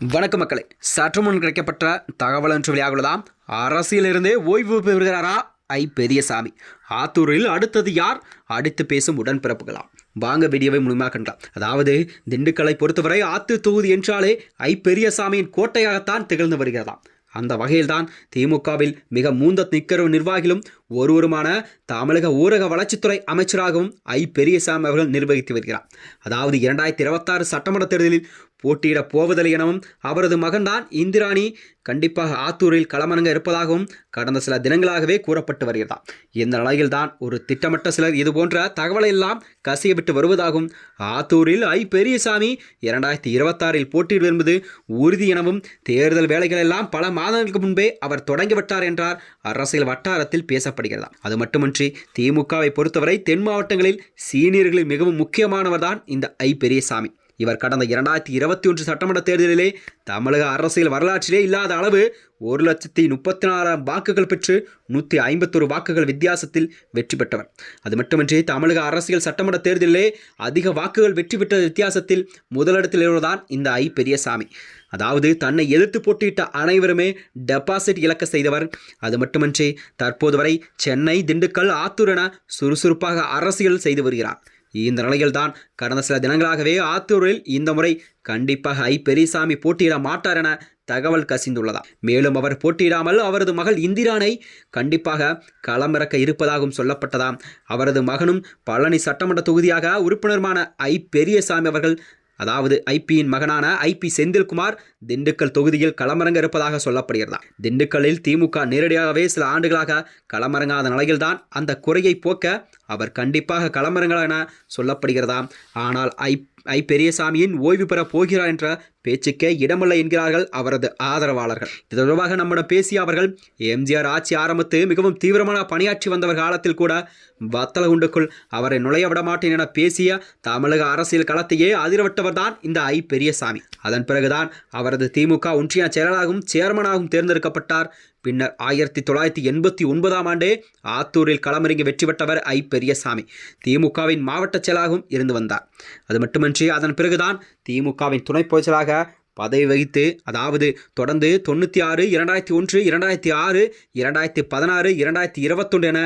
வணக்க மக்களே சற்று முன் கிடைக்கப்பட்ட தகவல் என்று வெளியாகுள்ளதாம் அரசியலிருந்தே ஓய்வு பெறுகிறாரா? ஐ பெரியசாமி. ஆத்தூரில் அடுத்தது யார்? அடித்து பேசும் உடன்பிறப்புகளாம் வாங்க வீடியோவை முழுமையாக கண்டாம் அதாவது திண்டுக்கலை பொறுத்தவரை ஆத்து தொகுதி என்றாலே ஐ பெரியசாமியின் கோட்டையாகத்தான் திகழ்ந்து வருகிறதாம் அந்த வகையில்தான் திமுகவில் மிக மூந்த நிக்கரவு நிர்வாகிகளும் ஒருவருமான தமிழக ஊரக வளர்ச்சித்துறை அமைச்சராகவும் ஐ பெரியசாமி அவர்கள் நிர்வகித்து வருகிறார். அதாவது இரண்டாயிரத்தி இருபத்தாறு சட்டமன்ற தேர்தலில் போட்டியிடப் போவதில்லை எனவும் அவரது மகன்தான் இந்திராணி. கண்டிப்பாக ஆத்தூரில் களமணங்க இருப்பதாகவும் கடந்த சில தினங்களாகவே கூறப்பட்டு வருகிறதா இந்த நிலையில்தான் ஒரு திட்டமிட்ட சிலர் இது போன்ற தகவலை எல்லாம் கசியவிட்டு வருவதாகவும் ஆத்தூரில் ஐ. பெரியசாமி இரண்டாயிரத்தி இருபத்தாறில் போட்டியிடும் என்பது உறுதி எனவும் தேர்தல் வேலைகள் எல்லாம் பல மாதங்களுக்கு முன்பே அவர் தொடங்கிவிட்டார் என்றார் அரசியல் வட்டாரத்தில் பேசப்படுகிறதா. அது மட்டுமின்றி திமுகவை பொறுத்தவரை தென் மாவட்டங்களில் சீனியர்களில் மிகவும் முக்கியமானவர்தான் இந்த ஐ. பெரியசாமி. இவர் கடந்த இரண்டாயிரத்தி இருபத்தி ஒன்று சட்டமன்ற தேர்தலிலே தமிழக அரசியல் வரலாற்றிலே இல்லாத அளவு ஒரு லட்சத்தி முப்பத்தி நாலாயிரம் வாக்குகள் பெற்று நூற்றி ஐம்பத்தொரு வாக்குகள் வித்தியாசத்தில் வெற்றி பெற்றவர். அது மட்டுமின்றி தமிழக அரசியல் சட்டமன்ற தேர்தலிலே அதிக வாக்குகள் வெற்றி பெற்ற வித்தியாசத்தில் முதலிடத்தில் இருப்பதுதான் இந்த ஐ பெரியசாமி. அதாவது தன்னை எதிர்த்து போட்டியிட்ட அனைவருமே டெபாசிட் இழக்க செய்தவர். அது மட்டுமின்றி தற்போது வரை சென்னை திண்டுக்கல் ஆத்தூர் என சுறுசுறுப்பாக அரசியல் செய்து வருகிறார். இந்த நிலையில்தான் கடந்த சில தினங்களாகவே ஆத்தூரில் இந்த முறை கண்டிப்பாக ஐ பெரியசாமி போட்டியிட மாட்டார் என தகவல் கசிந்துள்ளதா மேலும் அவர் போட்டியிடாமல் அவரது மகள் இந்திரானை கண்டிப்பாக களமிறக்க இருப்பதாகவும் சொல்லப்பட்டதாம். அவரது மகனும் பழனி சட்டமன்ற தொகுதியாக உறுப்பினருமான ஐ பெரியசாமி அவர்கள் அதாவது ஐபியின் மகனான ஐபி செந்தில்குமார் திண்டுக்கல் தொகுதியில் களமிறங்க இருப்பதாக சொல்லப்படுகிறதா திண்டுக்கல்லில் திமுக நேரடியாகவே சில ஆண்டுகளாக களமிறங்காத நிலையில்தான் அந்த குறையை போக்க அவர் கண்டிப்பாக களமிறங்கலாம் என சொல்லப்படுகிறதாம். ஆனால் ஐ ஐ பெரியசாமியின் ஓய்வு பெற போகிறார் என்ற பேச்சுக்கே இடமில்லை என்கிறார்கள் அவரது ஆதரவாளர்கள். இது தொடர்பாக நம்மிடம் பேசிய அவர்கள் எம்ஜிஆர் ஆட்சி ஆரம்பித்து மிகவும் தீவிரமான பணியாற்றி வந்தவர் காலத்தில் கூட வத்தலகுண்டுக்குள் அவரை நுழைய விட மாட்டேன் என பேசிய தமிழக அரசியல் களத்தையே அதிரவிட்டவர் தான் இந்த ஐ பெரியசாமி. அதன் பிறகுதான் அவரது திமுக ஒன்றிய செயலாளராகவும் சேர்மனாகவும் தேர்ந்தெடுக்கப்பட்டார். பின்னர் ஆயிரத்தி தொள்ளாயிரத்தி எண்பத்தி ஒன்பதாம் ஆண்டே ஆத்தூரில் களமிறங்கி வெற்றி பெற்றவர் ஐ பெரியசாமி. திமுகவின் மாவட்ட செயலாகவும் இருந்து வந்தார். அது மட்டுமின்றி அதன் பிறகுதான் திமுகவின் துணை பொதுச்செயலாக பதவி வகித்து அதாவது தொடர்ந்து தொண்ணூற்றி ஆறு இரண்டாயிரத்தி ஒன்று இரண்டாயிரத்தி ஆறு இரண்டாயிரத்தி பதினாறு இரண்டாயிரத்தி இருபத்தொன்று என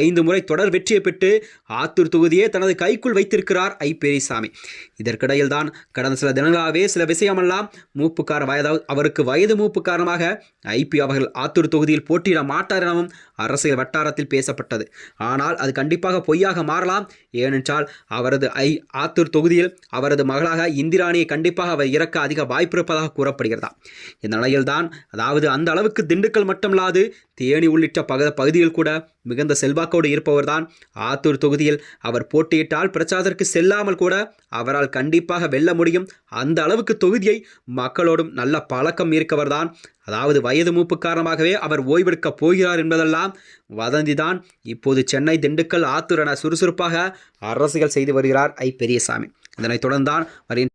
ஐந்து முறை தொடர் வெற்றியை பெற்று ஆத்தூர் தொகுதியை தனது கைக்குள் வைத்திருக்கிறார் ஐ பெரியசாமி இதற்கிடையில் தான் கடந்த சில தினங்களாகவே சில விஷயமெல்லாம் மூப்புக்கார வயதாவது அவருக்கு வயது மூப்பு காரணமாக ஐபி அவர்கள் ஆத்தூர் தொகுதியில் போட்டியிட மாட்டார் எனவும் அரசியல் வட்டாரத்தில் பேசப்பட்டது. ஆனால் அது கண்டிப்பாக பொய்யாக மாறலாம். ஏனென்றால் அவரது ஐ ஆத்தூர் தொகுதியில் அவரது மகளாக இந்திராணியை கண்டிப்பாக அவர் இறக்க அதிக வாய்ப்பு வாய்ப்பிருப்பதாக கூறப்படுகிறதா? இந்த நிலையில்தான் அதாவது அந்த அளவுக்கு திண்டுக்கல் மட்டுமல்லாது தேனி உள்ளிட்ட பக பகுதியில் கூட மிகுந்த செல்வாக்கோடு இருப்பவர்தான் ஆத்தூர் தொகுதியில் அவர் போட்டியிட்டால் பிரச்சாரத்திற்கு செல்லாமல் கூட அவரால் கண்டிப்பாக வெல்ல முடியும். அந்த அளவுக்கு தொகுதியை மக்களோடும் நல்ல பழக்கம் இருக்கவர்தான். அதாவது வயது மூப்பு காரணமாகவே அவர் ஓய்வெடுக்கப் போகிறார் என்பதெல்லாம் வதந்திதான். இப்போது சென்னை திண்டுக்கல் ஆத்தூர் என சுறுசுறுப்பாக அரசியல் செய்து வருகிறார் ஐ. பெரியசாமி. இதனைத் தொடர்ந்தான் வருகின்ற